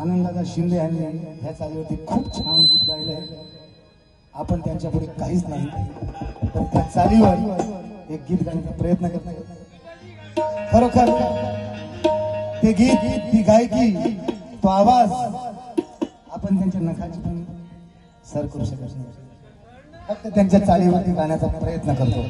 आनंदाचा शिंदे यांनी ह्या चालीवरती खूप छान गीत गायले आपण त्यांच्या पुढे काहीच नाही. पण त्या चालीवर एक गीत गाण्याचा प्रयत्न करतो खरोखर ते गीत ती गायकी तो आवाज आपण त्यांच्या नखाची पण सर करू शकत नाही. फक्त त्यांच्या चालीवरती गाण्याचा प्रयत्न करतो.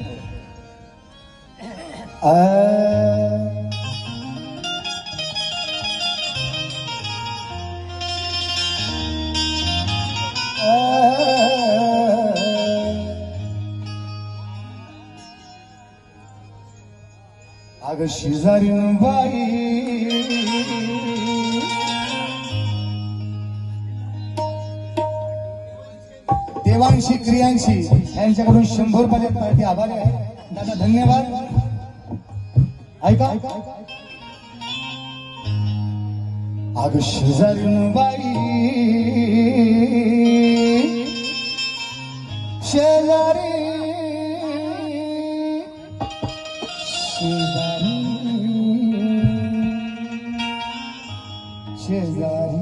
अग शेजारी बाई देवांशी क्रियांशी यांच्याकडून शंभर रुपये पार्टी आभारी आहे दादा धन्यवाद ऐका अग शेजारी बाई शेजारी शेजारी शेजारी.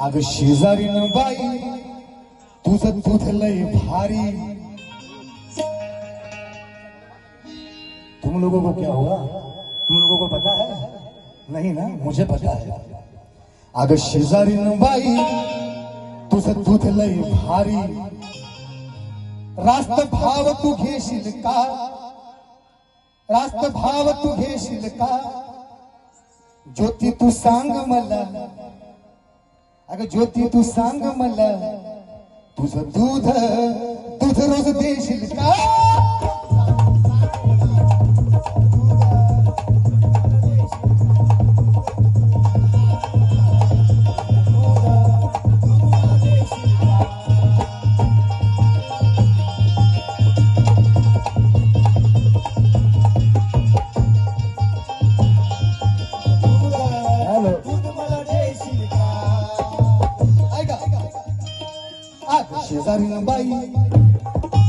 अग शेजारी न बाई तुझं तुझ लय भारी. तुम लोगों को क्या हुआ? तुम लोगों को पता है? नहीं ना? मुझे पता है। अग शेजारी न बाई तुझं तुझ लय भारी. रास्त भाव तू घेशील का? रास्त भाव तू घेशील का? ज्योती तू सांग मला. अगं ज्योती तू सांग मला. तुझं दूध दूध रोज देशील का?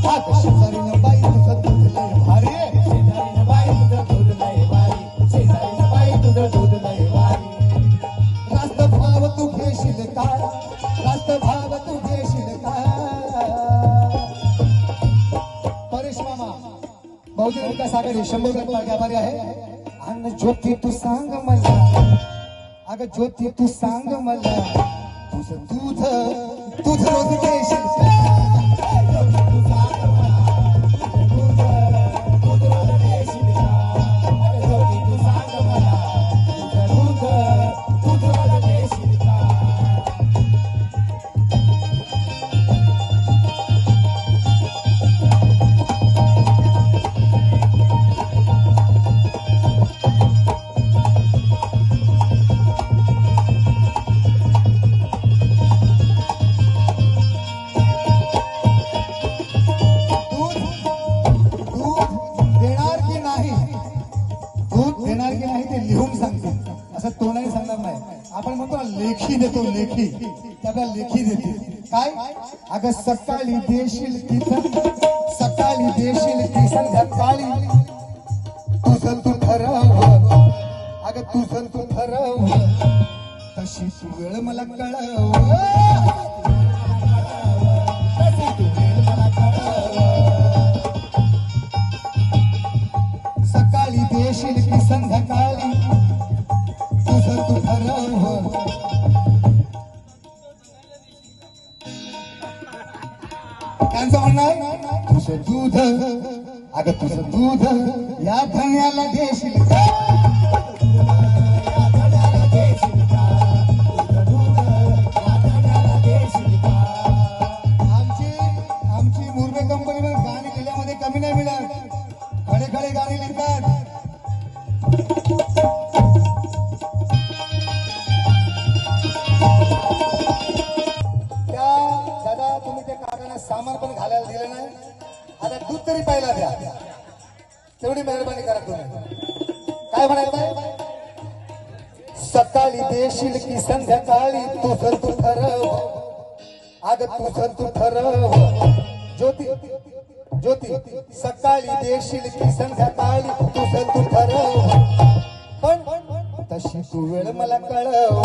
आग शेजारी न बाई तुझं दूध आग शेजारी न बाई तुझं दूध लय भारी. शेजारीनं बाई तुझं दूध नाही भारी. रास्त भाव तू घेशील का? रास्त भाव तू घेशील का? परेश मामा बहुजन विकास आघाडी शंभर रुपये पार्टी आहे. अन्न ज्योती तू सांग मला. अगं ज्योती तू सांग मला. तुझं दूध दूध रोज देशील लेखी देतो लेखी त्याला लेखी देते. काय? अगं सकाळी देशील किसन सकाळी देशील की संध्याकाळी. तुझं तू ठरव. अगं तुझं तू ठरव. तशी तू वेळ मला कळव. सकाळी त्यांचं म्हणणं आहे तुझं दूध अगं तुझं दूध या धन्याला देशील का? आमची आमची मुर्बे कंपनीवर गाणी लिहिल्यामध्ये कमी नाही मिळत खडे खडे गाणी लिहितात. सामान पण घालायला दिलं नाही. आता दूध तरी पाहिला द्या. तेवढी मेहरबानी करा तुम्ही. काय म्हणायचं सकाळी देशील की संध्याकाळी तुझं तू ठरव. आग तुझं तू ठरव. ज्योती ज्योती सकाळी देशील की संध्याकाळी तुझं तू ठरव. पण तशी तू वेळ मला कळव.